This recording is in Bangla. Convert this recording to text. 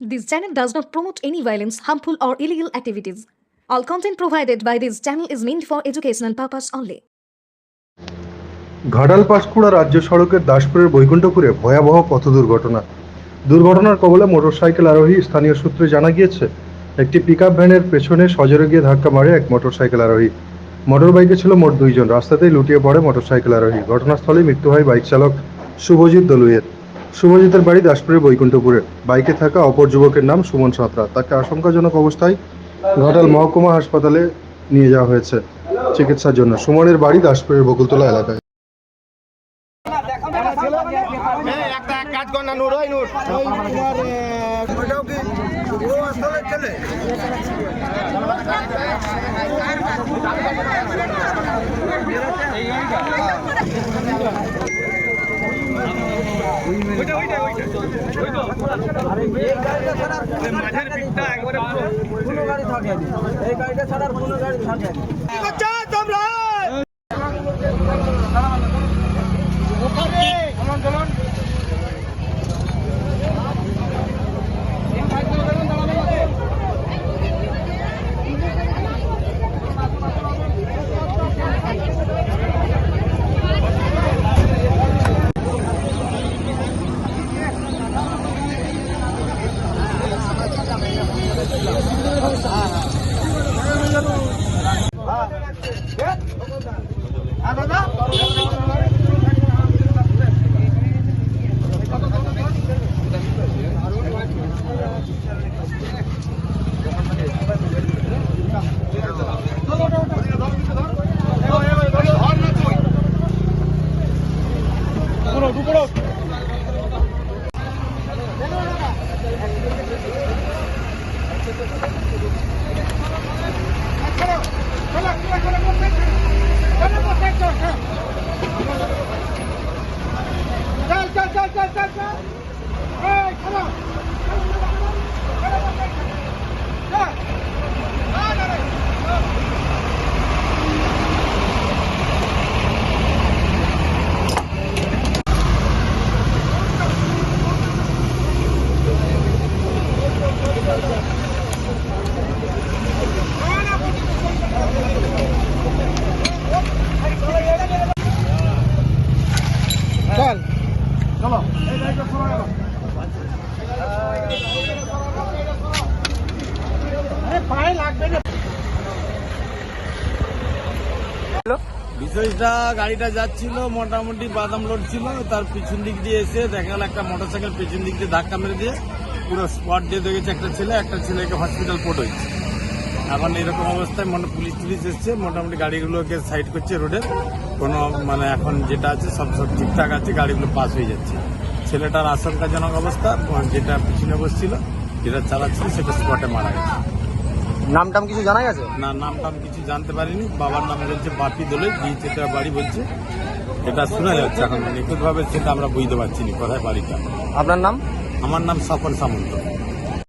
This channel does not promote any violence, harmful, or illegal activities. All content provided by this channel is meant for educational purpose only. Ghatal Panskura রাজ্য সড়কের দাসপুরের বৈকুণ্ঠপুরে ভয়াবহ পথ দুর্ঘটনা দুর্ঘটনার কবলে মোটরসাইকেল আরোহী স্থানীয় সূত্রে জানা গিয়েছে একটি পিকআপ ভ্যানের পেছনে সজোরে গিয়ে ধাক্কা মারে এক মোটরসাইকেল আরোহী মোটর বাইকে ছিল মোট দুইজন রাস্তাতেই লুটিয়ে পড়ে মোটরসাইকেল আরোহী ঘটনাস্থলে মৃত্যু হয় বাইক চালক শুভজিৎ দলুইয়ের শুভজিতের বাড়ি দাসপুরের বৈকুণ্ঠপুরে। বাইকে থাকা অপর যুবকের নাম সুমন সাঁতরা। তাকে আশঙ্কাজনক অবস্থায় ঘাটাল মহকুমা হাসপাতালে নিয়ে যাওয়া হয়েছে চিকিৎসার জন্য। সুমনের বাড়ি দাসপুরের বকুলতলা এলাকায়। এই একটা এক একবারে কর গাড়ি থাকে। এই গাড়িটা ওই তোমার ওইটাও কি ও চল চল চল, এই গাড়িটা যাচ্ছিল, মোটামুটি বাদাম লোড ছিল তার পিছন দিক দিয়ে এসে দেখা গেল একটা মোটরসাইকেল পিছন দিক দিয়ে ধাক্কা মেরে দিয়ে পুরো স্পট দিয়ে দেখেছে একটা ছেলে, একটা ছেলেকে হসপিটাল পোর্ট হয়েছে। এখন এরকম অবস্থায় মানে পুলিশ টুলিশ এসছে মোটামুটি গাড়িগুলোকে সাইড করছে রোডের কোনো মানে এখন যেটা আছে সব সব ঠিকঠাক আছে গাড়িগুলো পাস হয়ে যাচ্ছে। ছেলেটার আশঙ্কাজনক অবস্থা যেটা পিছনে বসছিল যেটা চালাচ্ছিল সেটা স্পটে মারা গেছে। নাম টাম কিছু জানা গেছে? না নাম টাম কিছু জানতে পারিনি। বাবার নাম বলছে বাপি দোলে বিয়েতে বাড়ি বলছে। এটা শোনা যাচ্ছে এখন। নিখুঁতভাবে সেটা আমরা বুঝতে পারছি না কোথায় বাড়িটা। আপনার নাম? আমার নাম সফল সামন্ত।